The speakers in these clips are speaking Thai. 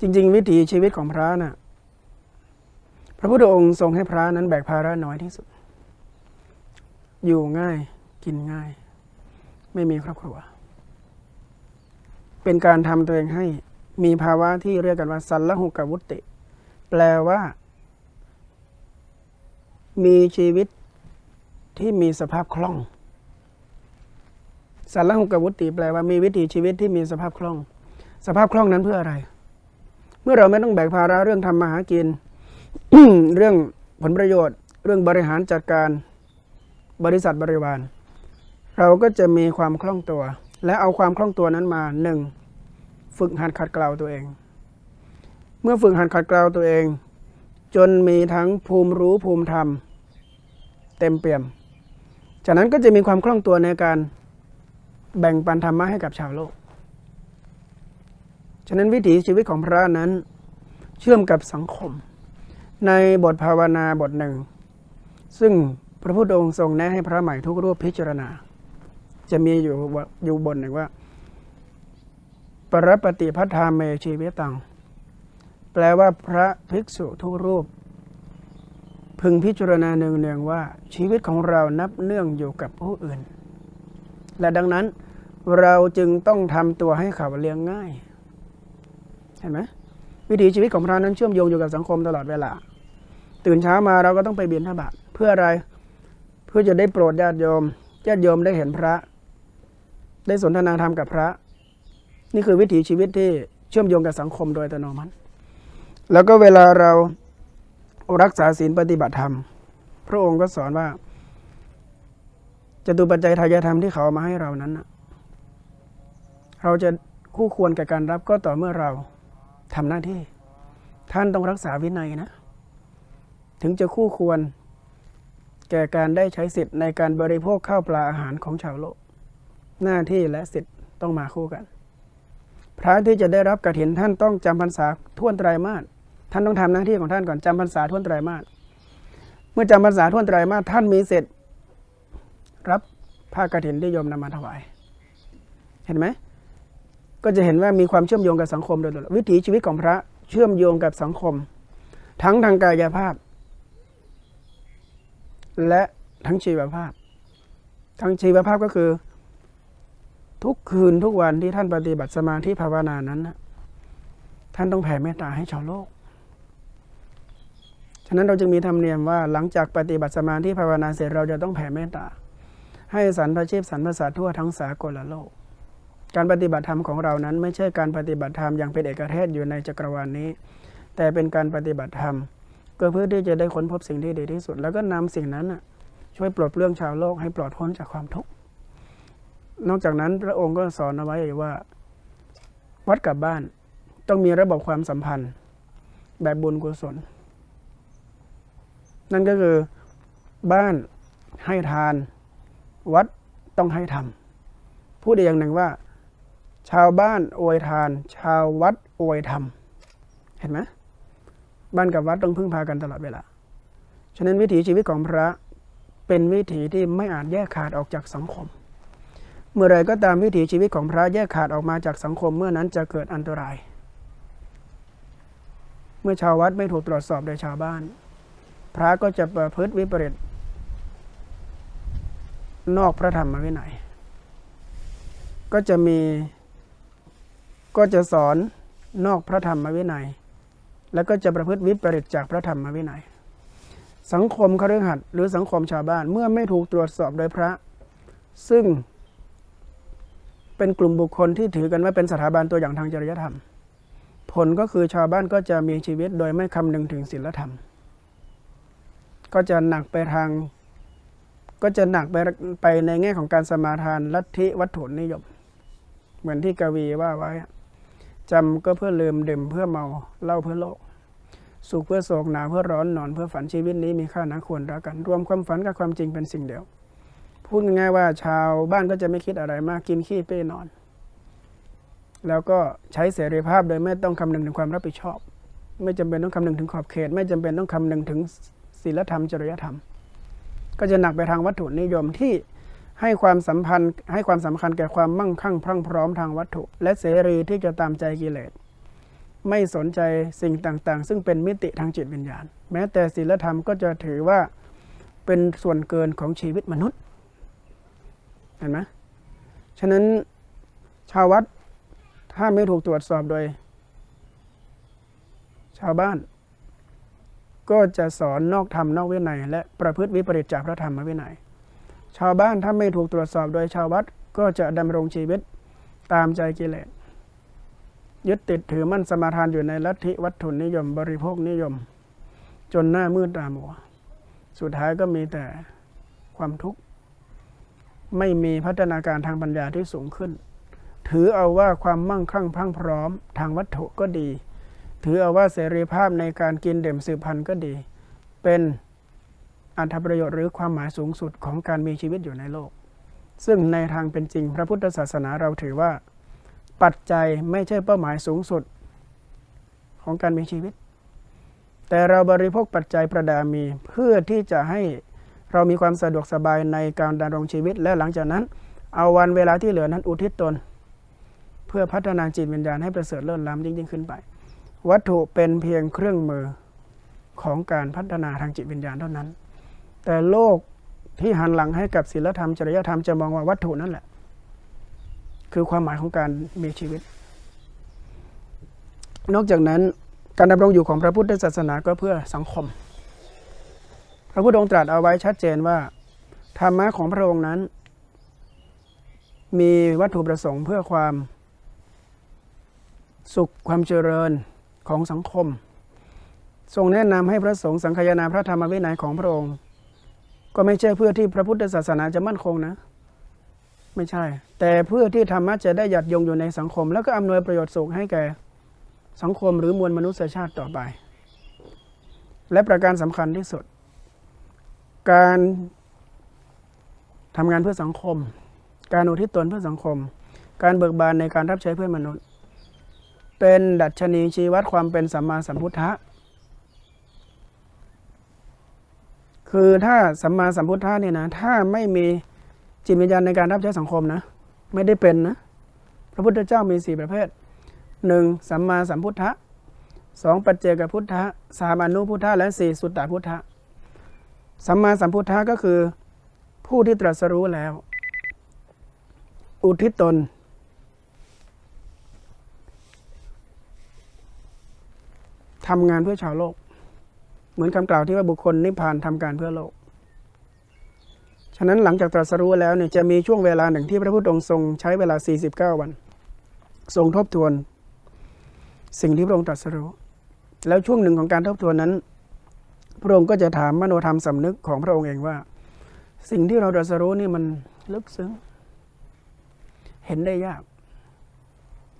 จริง ๆ วิถีชีวิตของพระน่ะพระพุทธองค์ทรงให้พระนั้นแบกภาระน้อยที่สุด อยู่ง่ายกินง่าย ไม่มีครอบครัว เป็นการทำตัวเองให้มีภาวะที่เรียกกันว่าสันละหุกวุติ แปลว่า มีชีวิตที่มีสภาพคล่องสันละหุกวุติ แปลว่ามีวิถีชีวิตที่มีสภาพคล่อง สภาพคล่องนั้นเพื่ออะไร เมื่อเราไม่ต้องแบกภาระเรื่องทำมาหากิน เรื่องผลประโยชน์ เรื่องบริหารจัดการบริษัทบริวาร เราก็จะมีความคล่องตัว และเอาความคล่องตัวนั้นมาหนึ่งฝึกหัดขัดเกลาตัวเอง เมื่อฝึกหัดขัดเกลาตัวเอง จนมีทั้งภูมิรู้ภูมิธรรม เต็มเปี่ยม จากนั้นก็จะมีความคล่องตัวในการแบ่งปันธรรมะให้กับชาวโลก ฉะนั้นวิถีชีวิตของพระนั้น เชื่อมกับสังคม ในบทภาวนาบทหนึ่ง ซึ่งพระพุทธองค์ทรงแนะให้พระใหม่ทุกรูปพิจารณา จะมีอยู่อยู่บนหนึ่งว่า ปรปฏิพัทธาเมชีวิตัง แปลว่าพระภิกษุทุกรูป พึงพิจารณาเนืองๆว่าชีวิตของเรานับเนื่องอยู่กับผู้อื่น และดังนั้นเราจึงต้องทำตัวให้เขาเลี้ยงง่าย เห็นไหมวิถีชีวิตของพระนั้นเชื่อมโยงอยู่กับสังคมตลอดเวลา ตื่นเช้ามาเราก็ต้องไปเบียนทบาทเพื่ออะไรเพื่อจะได้โปรดญาติโยมญาติโยมได้เห็นพระ ได้สนทนาธรรมกับพระ นี่คือวิถีชีวิตที่เชื่อมโยงกับสังคมโดยอัตโนมัติแล้วก็เวลาเรารักษาศีลปฏิบัติธรรม พระองค์ก็สอนว่าจตุปัจจัยทายธรรมที่เขาเอามาให้เรานั้นเราจะคู่ควรกับการรับก็ต่อเมื่อเรา ทำหน้าที่ ท่านต้องรักษาวินัยนะ ถึงจะคู่ควร แก่การได้ใช้สิทธิ์ในการบริโภคข้าวปลาอาหารของชาวโลก หน้าที่และสิทธิ์ต้องมาคู่กัน พระที่จะได้รับกฐินท่านต้องจำพรรษาท่วนไตรมาสท่านต้องทำหน้าที่ของท่านก่อนจำพรรษาท่วนไตรมาสเมื่อจำพรรษาท่วนไตรมาสท่านมีเสร็จรับผ้ากฐินที่โยมนำมาถวาย เห็นไหม ก็จะเห็นว่ามีความเชื่อมโยงกับสังคมโดยตลอดวิถีชีวิตของพระเชื่อมโยงกับสังคม ทั้งทางกายภาพ และทั้งชีวภาพ ทั้งชีวภาพก็คือ ทุกคืนทุกวันที่ท่านปฏิบัติสมาธิภาวนานั้น ท่านต้องแผ่เมตตาให้ชาวโลกฉะนั้นเราจึงมีธรรมเนียมว่าหลังจากปฏิบัติสมาธิภาวนาเสร็จเราจะต้องแผ่เมตตาให้สรรพชีพสรรพสัตว์ทั่วทั้งสากลโลก การปฏิบัติธรรมของเรานั้น ไม่ใช่การปฏิบัติธรรมอย่างเป็นเอกเทศอยู่ในจักรวาลนี้ แต่เป็นการปฏิบัติธรรมก็เพื่อที่จะได้ค้นพบสิ่งที่ดีที่สุด แล้วก็นำสิ่งนั้นช่วยปลดเปลื้องชาวโลกให้ปลอดพ้นจากความทุกข์นอกจากนั้นพระองค์ก็สอนเอาไว้ว่า วัดกับบ้านต้องมีระบบความสัมพันธ์ แบบบุญกุศล นั่นก็คือบ้านให้ทาน วัดต้องให้ทำพูดอีกอย่างหนึ่งว่า ชาวบ้านอวยทาน ชาววัดอวยธรรม เห็นไหมบ้านกับวัดต้องพึ่งพากันตลอดเวลา ฉะนั้นวิถีชีวิตของพระเป็นวิถีที่ไม่อาจแยกขาดออกจากสังคม เมื่อไรก็ตามวิถีชีวิตของพระแยกขาดออกมาจากสังคมเมื่อนั้นจะเกิดอันตราย เมื่อชาววัดไม่ถูกตรวจสอบโดยชาวบ้าน พระก็จะประพฤติวิปริตนอกพระธรรมวินัย ก็จะมี ก็จะสอนนอกพระธรรมวินัย แล้วก็จะประพฤติวิปริตจากพระธรรมวินัย สังคมคฤหัสถ์หรือสังคมชาวบ้านเมื่อไม่ถูกตรวจสอบโดยพระ ซึ่งเป็นกลุ่มบุคคลที่ถือกันว่าเป็นสถาบันตัวอย่างทางจริยธรรม ผลก็คือชาวบ้านก็จะมีชีวิตโดยไม่คำนึงถึงศีลธรรม ก็จะหนักไปทาง ก็จะหนักไปไปในแง่ของการสมาทานลัทธิวัตถุนิยม เหมือนที่กวีว่าไว้ จำก็เพื่อลืมดื่มเพื่อเมาเล้าเพื่อโลก สุขเพื่อโศกหนาวเพื่อร้อนนอนเพื่อฝันชีวิตนี้มีค่านะควรรักกัน รวมความฝันกับความจริงเป็นสิ่งเดียว พูดง่ายๆว่าชาวบ้านก็จะไม่คิดอะไรมากกินขี้เป้นอน แล้วก็ใช้เสรีภาพโดยไม่ต้องคำนึงถึงความรับผิดชอบ ไม่จำเป็นต้องคำนึงถึงขอบเขต ไม่จำเป็นต้องคำนึงถึงศีลธรรมจริยธรรม ก็จะหนักไปทางวัตถุนิยมที่ ให้ความสัมพันธ์ให้ความสำคัญแก่ความมั่งคั่งพรั่งพร้อมทางวัตถุ และเสรีที่จะตามใจกิเลสไม่สนใจสิ่งต่างๆ ซึ่งเป็นมิติทางจิตวิญญาณ แม้แต่ศีลธรรมก็จะถือว่าเป็นส่วนเกินของชีวิตมนุษย์ เห็นไหมฉะนั้นชาววัดถ้าไม่ถูกตรวจสอบโดย ชาวบ้าน ก็จะสอนนอกธรรมนอกวินัย และประพฤติวิปริตจากพระธรรมวินัย ชาวบ้านถ้าไม่ถูกตรวจสอบโดยชาววัดก็จะดำรงชีวิตตามใจกิเลสยึดติดถือมั่นสมาทานอยู่ในลัทธิวัตถุนิยม บริโภคนิยม จนหน้ามืดตามัว สุดท้ายก็มีแต่ความทุกข์ ไม่มีพัฒนาการทางปัญญาที่สูงขึ้น ถือเอาว่าความมั่งคั่งพรั่งพร้อมทางวัตถุก็ดี ถือเอาว่าเสรีภาพในการกินเด่มสืบพันธุ์ก็ดี เป็น อัตประโยชน์หรือความหมายสูงสุดของการมีชีวิตอยู่ในโลก ซึ่งในทางเป็นจริงพระพุทธศาสนาเราถือว่า ปัจจัยไม่ใช่เป้าหมายสูงสุดของการมีชีวิต แต่เราบริโภคปัจจัยประดามีเพื่อที่จะให้เรามีความสะดวกสบายในการดำรงชีวิต และหลังจากนั้น เอาวันเวลาที่เหลือนั้นอุทิศตน เพื่อพัฒนาจิตวิญญาณให้ประเสริฐเลิศล้ำยิ่งยิ่งขึ้นไป วัตถุเป็นเพียงเครื่องมือของการพัฒนาทางจิตวิญญาณเท่านั้น แต่โลกที่หันหลังให้กับศีลธรรมจริยธรรมจะมองว่าวัตถุนั่นแหละ คือความหมายของการมีชีวิต นอกจากนั้นการดำรงอยู่ของพระพุทธศาสนาก็เพื่อสังคม พระพุทธองค์ตรัสเอาไว้ชัดเจนว่า ธรรมะของพระองค์นั้น มีวัตถุประสงค์เพื่อความสุขความเจริญของสังคม ทรงแนะนำให้พระสงฆ์สังคายนาพระธรรมวินัยของพระองค์ ก็ไม่ใช่เพื่อที่พระพุทธศาสนาจะมั่นคงนะ ไม่ใช่ แต่เพื่อที่ธรรมะจะได้หยัดยงอยู่ในสังคม แล้วก็อำนวยประโยชน์สุขให้แก่สังคมหรือมวลมนุษยชาติต่อไป และประการสำคัญที่สุด การทำงานเพื่อสังคม การอุทิศตนเพื่อสังคม การเบิกบานในการรับใช้เพื่อนมนุษย์ เป็นดัชนีชี้วัดความเป็นสัมมาสัมพุทธะ คือถ้าสัมมาสัมพุทธะเนี่ยนะถ้าไม่มีจิตวิญญาณในการรับใช้สังคมนะไม่ได้เป็นนะพระพุทธเจ้ามีสี่ประเภทหนึ่งสัมมาสัมพุทธะสองปัจเจกพุทธะสามอนุพุทธะและสี่สุตตพุทธะสัมมาสัมพุทธะก็คือผู้ที่ตรัสรู้แล้ว อุทิศตน ทำงานเพื่อชาวโลก เหมือนคำกล่าวที่ว่าบุคคลนิพพานทำการเพื่อโลก ฉะนั้นหลังจากตรัสรู้แล้วเนี่ยจะมีช่วงเวลาหนึ่งที่พระพุทธองค์ทรงใช้เวลา 49 วัน ทรงทบทวน สิ่งที่พระองค์ตรัสรู้ แล้วช่วงหนึ่งของการทบทวนนั้น พระองค์ก็จะถามมโนธรรมสำนึกของพระองค์เองว่า สิ่งที่เราตรัสรู้นี่มันลึกซึ้ง เห็นได้ยาก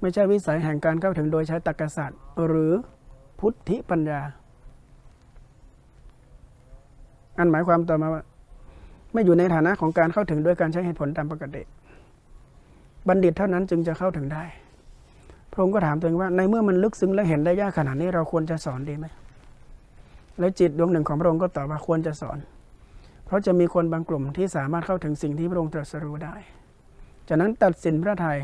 ไม่ใช่วิสัยแห่งการเข้าถึงโดยใช้ตรรกศาสตร์หรือพุทธิปัญญา อันหมายความต่อมาว่า ไม่อยู่ในฐานะของการเข้าถึงด้วยการใช้เหตุผลตามปกติ บัณฑิตเท่านั้นจึงจะเข้าถึงได้ พระองค์ก็ถามตัวเองว่า ในเมื่อมันลึกซึ้งและเห็นได้ยากขนาดนี้เราควรจะสอนดีไหม และจิตดวงหนึ่งของพระองค์ก็ตอบว่าควรจะสอน เพราะจะมีคนบางกลุ่มที่สามารถเข้าถึงสิ่งที่พระองค์ตรัสรู้ได้ จากนั้นตัดสินพระไทย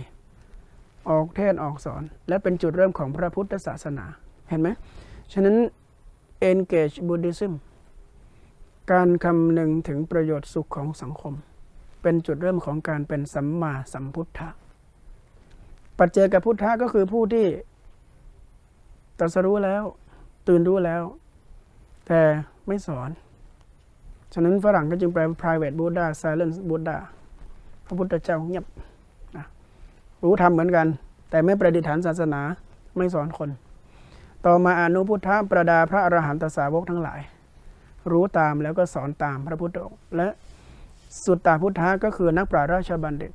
ออกเทศออกสอน และเป็นจุดเริ่มของพระพุทธศาสนา เห็นไหม ฉะนั้น engage Buddhism การคำนึงถึงประโยชน์สุขของสังคม เป็นจุดเริ่มของการเป็นสัมมาสัมพุทธะ ปัจเจกพุทธะก็คือผู้ที่ตรัสรู้แล้ว ตื่นรู้แล้ว แต่ไม่สอน ฉะนั้นฝรั่งก็จึงแปล private Buddha silence Buddha พระพุทธเจ้าเงียบรู้ทำเหมือนกัน แต่ไม่ประดิษฐานศาสนาไม่สอนคน ต่อมาอนุพุทธะประดาพระอรหันตสาวกทั้งหลาย รู้ตามแล้วก็สอนตามพระพุทธองค์และสุตตาพุทธะก็คือนักปราชญ์ราชบัณฑิต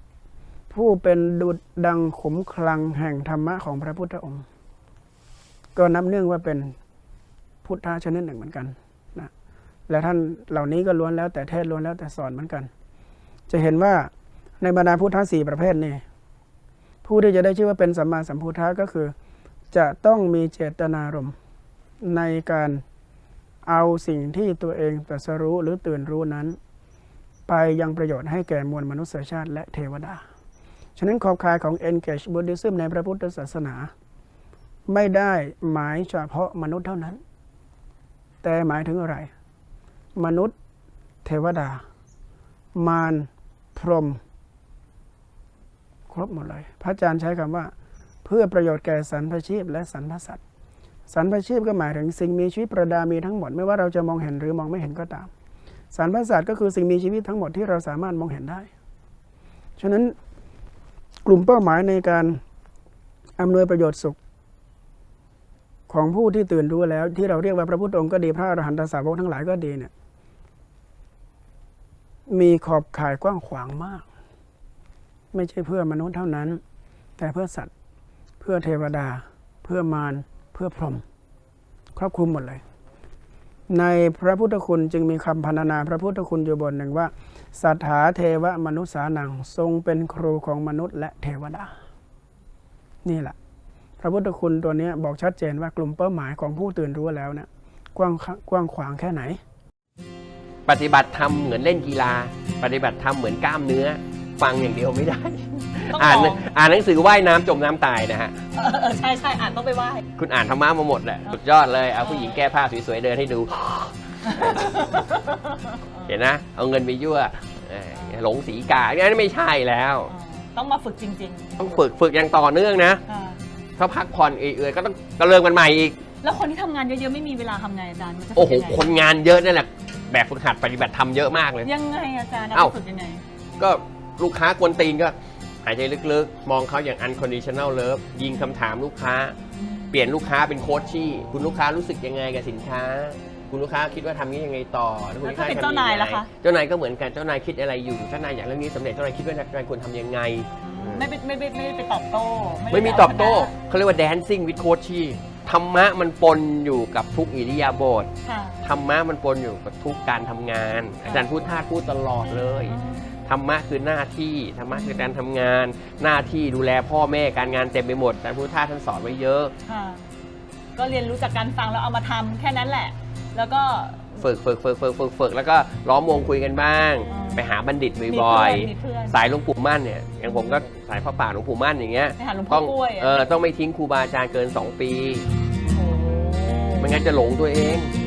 ผู้เป็นดุจดังขมคลังแห่งธรรมะของพระพุทธองค์ ก็นับเนื่องว่าเป็นพุทธะชนิดหนึ่งเหมือนกันนะและท่านเหล่านี้ก็ล้วนแล้วแต่เทศล้วนแล้วแต่สอนเหมือนกัน จะเห็นว่าในบรรดาพุทธะสี่ประเภทนี่ผู้ที่จะได้ชื่อว่าเป็นสัมมาสัมพุทธะก็คือ จะต้องมีเจตนารมณ์ในการ เอาสิ่งที่ตัวเองตรัสรู้หรือตื่นรู้นั้น ไปยังประโยชน์ให้แก่มวลมนุษยชาติและเทวดา ฉะนั้นขอบข่ายของ Engage Buddhism ในพระพุทธศาสนา ไม่ได้หมายเฉพาะมนุษย์เท่านั้น แต่หมายถึงอะไร มนุษย์ เทวดา มารพรหมครบหมดเลย พระอาจารย์ใช้คำว่า เพื่อประโยชน์แก่สรรพชีพและสรรพสัตว์ สรรพชีพก็หมายถึงสิ่งมีชีวิตประดามีทั้งหมดไม่ว่าเราจะมองเห็นหรือมองไม่เห็นก็ตามสรรพสัตว์ก็คือสิ่งมีชีวิตทั้งหมดที่เราสามารถมองเห็นได้ ฉะนั้นกลุ่มเป้าหมายในการอำนวยประโยชน์สุข ของผู้ที่ตื่นรู้แล้ว ที่เราเรียกว่าพระพุทธองค์ก็ดีพระอรหันตสาวกทั้งหลายก็ดีเนี่ยมีขอบข่ายกว้างขวางมาก ไม่ใช่เพื่อมนุษย์เท่านั้น แต่เพื่อสัตว์ เพื่อเทวดา เพื่อมาร พื่อพรหมครอบคลุมหมดเลย ในพระพุทธคุณจึงมีคำพรรณนา พระพุทธคุณอยู่บนหนึ่งว่าสัทธาเทวมนุษย์สานังทรงเป็นครูของมนุษย์และเทวดา นี่แหละ พระพุทธคุณตัวนี้บอกชัดเจนว่ากลุ่มเป้าหมายของผู้ตื่นรู้แล้วเนี่ยกว้างกว้างขวางแค่ไหน ปฏิบัติธรรมเหมือนเล่นกีฬา ปฏิบัติธรรมเหมือนกล้ามเนื้อ ฟังอย่างเดียวไม่ได้ ต้อง อ่านลองอ่านหนังสือว่ายน้ำจมน้ำตายนะฮะ เออเออใช่ใช่อ่านต้องไปไหว้ คุณอ่านธรรมะมาหมดแหละสุดยอดเลย เอาผู้หญิงแก้ผ้าสวยๆเดินให้ดู เห็นนะ เอาเงินไปยั่วเอ่อหลงสีกาเนี่ยไม่ใช่แล้ว ต้องมาฝึกจริงต้องฝึกฝึกอย่างต่อเนื่องนะๆอ่าถ้าพักผ่อนเอื่อยๆก็ต้องก็เริ่มกันใหม่อีก แล้วคนที่ทำงานเยอะๆไม่มีเวลาทำไงอาจารย์มันจะฝึกโอ้โหยังไงคนงานเยอะนั่นแหละ แบบฝึกหัดปฏิบัติธรรมเยอะมากเลย ยังไงอาจารย์เอ้าเราฝึกยังไงก็ลูกค้ากวนตีนก็ หายใจลึกๆ มองเขาอย่าง unconditional love ยิงคำถามลูกค้า เปลี่ยนลูกค้าเป็นโค้ชชี่ คุณลูกค้ารู้สึกยังไงกับสินค้า คุณลูกค้าคิดว่าทำนี้ยังไงต่อแล้วคุณแล้วลูกถ้าค้าเป็นทำเจ้านายล่ะคะ เจ้านายก็เหมือนกัน เจ้านายคิดอะไรอยู่ เจ้านายอยากเรื่องนี้สำเร็จ เจ้านายคิดว่าเจ้านายควรทำยังไง ไม่ไปไม่ไปไม่ไปตอบโต้ด้ไม่มีปตอบโต้ชนะเขาเรียกว่า dancing with coach ชี่ธรรมะมันปนอยู่กับทุกอิริยาบถ ค่ะ ธรรมะมันปนอยู่กับทุกการทำงาน อาจารย์พูดท่าพูดตลอดเลย ธรรมะคือหน้าที่ธรรมะคือการทำงาน หน้าที่ดูแลพ่อแม่การงานเต็มไปหมดอาจารย์พุทธทาสท่านสอนไว้เยอะ ค่ะ ก็เรียนรู้จากการฟังแล้วเอามาทำแค่นั้นแหละ แล้วก็ ฝึกฝึกฝึกฝึกฝึกฝึกแล้วก็ล้อมวงคุยกันบ้าง อืมไปหาบัณฑิตมีบ่อยเพื่อนมีเพื่อนๆ สายหลวงปู่มั่นเนี่ยอย่างผมก็สายพระป่าหลวงปู่มั่นอย่างเงี้ยไปหาหลวงพ่ต้อองกล้วยเออต้องไม่ทิ้งครูบาอาจารย์เกิน 2 ปีโอ้โหไม่งั้นจะหลงตัวเองอ